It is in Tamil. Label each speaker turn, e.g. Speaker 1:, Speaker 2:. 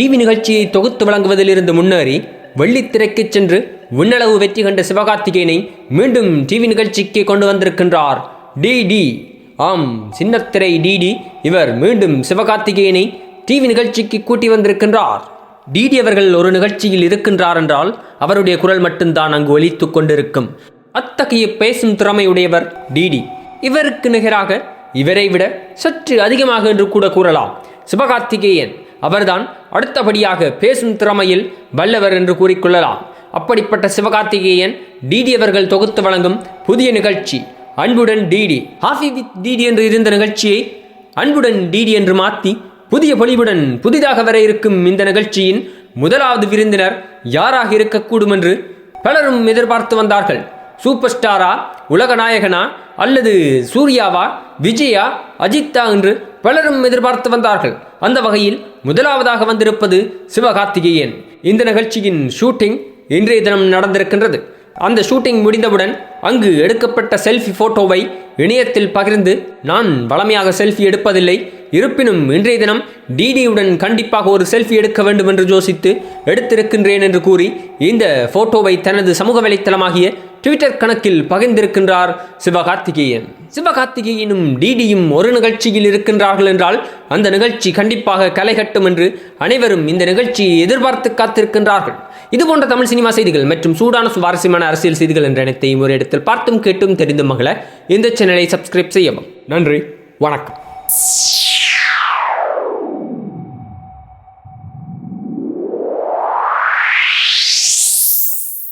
Speaker 1: டிவி நிகழ்ச்சியை தொகுத்து வழங்குவதிலிருந்து முன்னேறி வெள்ளித்திரைக்கு சென்று விண்ணளவு வெற்றி கண்ட சிவகார்த்திகேயனை மீண்டும் டிவி நிகழ்ச்சிக்கு கொண்டு வந்திருக்கின்றார். டிடி ஆம் சின்னத்திரை டிடி இவர் மீண்டும் சிவகார்த்திகேயனை டிவி நிகழ்ச்சிக்கு கூட்டி வந்திருக்கின்றார். டிடி அவர்கள் ஒரு நிகழ்ச்சியில் இருக்கின்றார் என்றால் அவருடைய குரல் மட்டும்தான் அங்கு ஒலித்து கொண்டிருக்கும். அத்தகைய பேசும் திறமையுடையவர் டிடி இவருக்கு நிகராக இவரை விட சற்று அதிகமாக என்று கூட கூறலாம். சிவகார்த்திகேயன் அவர்தான் அடுத்தபடியாக பேசும் திறமையில் வல்லவர் என்று கூறிக்கொள்ளலாம். அப்படிப்பட்ட சிவகார்த்திகேயன் டிடி அவர்கள் தொகுத்து வழங்கும் புதிய நிகழ்ச்சி அன்புடன் டிடி ஹாஃபி வித் டிடி என்று இருந்த நிகழ்ச்சியை அன்புடன் டிடி என்று மாற்றி புதிய பொலிவுடன் புதிதாக வர இருக்கும் இந்த நிகழ்ச்சியின் முதலாவது விருந்தினர் யாராக இருக்கக்கூடும் என்று பலரும் எதிர்பார்த்து வந்தார்கள். சூப்பர் ஸ்டாரா உலக நாயகனா அல்லது சூர்யாவா விஜயா அஜித்தா என்று பலரும் எதிர்பார்த்து வந்தார்கள். அந்த வகையில் முதலாவதாக வந்திருப்பது சிவகார்த்திகேயன். இந்த நிகழ்ச்சியின் ஷூட்டிங் இன்றைய தினம் நடந்திருக்கின்றது. அந்த ஷூட்டிங் முடிந்தவுடன் அங்கு எடுக்கப்பட்ட செல்ஃபி போட்டோவை இணையத்தில் பகிர்ந்து நான் வளமையாக செல்ஃபி எடுப்பதில்லை இருப்பினும் இன்றைய தினம் டிடியுடன் கண்டிப்பாக ஒரு செல்ஃபி எடுக்க வேண்டும் என்று யோசித்து எடுத்திருக்கின்றேன் என்று கூறி இந்த போட்டோவை தனது சமூக வலைத்தளமாகிய ட்விட்டர் கணக்கில் பகிர்ந்திருக்கின்றார் சிவகார்த்திகேயன். சிவகார்த்திகேயனும் டிடியும் ஒரு நிகழ்ச்சியில் இருக்கின்றார்கள் என்றால் அந்த நிகழ்ச்சி கண்டிப்பாக களை கட்டும் என்று அனைவரும் இந்த நிகழ்ச்சியை எதிர்பார்த்து காத்திருக்கின்றார்கள். இது போன்ற தமிழ் சினிமா செய்திகள் மற்றும் சூடான சுவாரஸ்யமான அரசியல் செய்திகள் என்ற அனைத்தையும் ஒரு இடத்தில் பார்த்தும் கேட்டும் தெரிந்தும் மகள இந்த சேனலை சப்ஸ்கிரைப் செய்யவும். நன்றி வணக்கம்.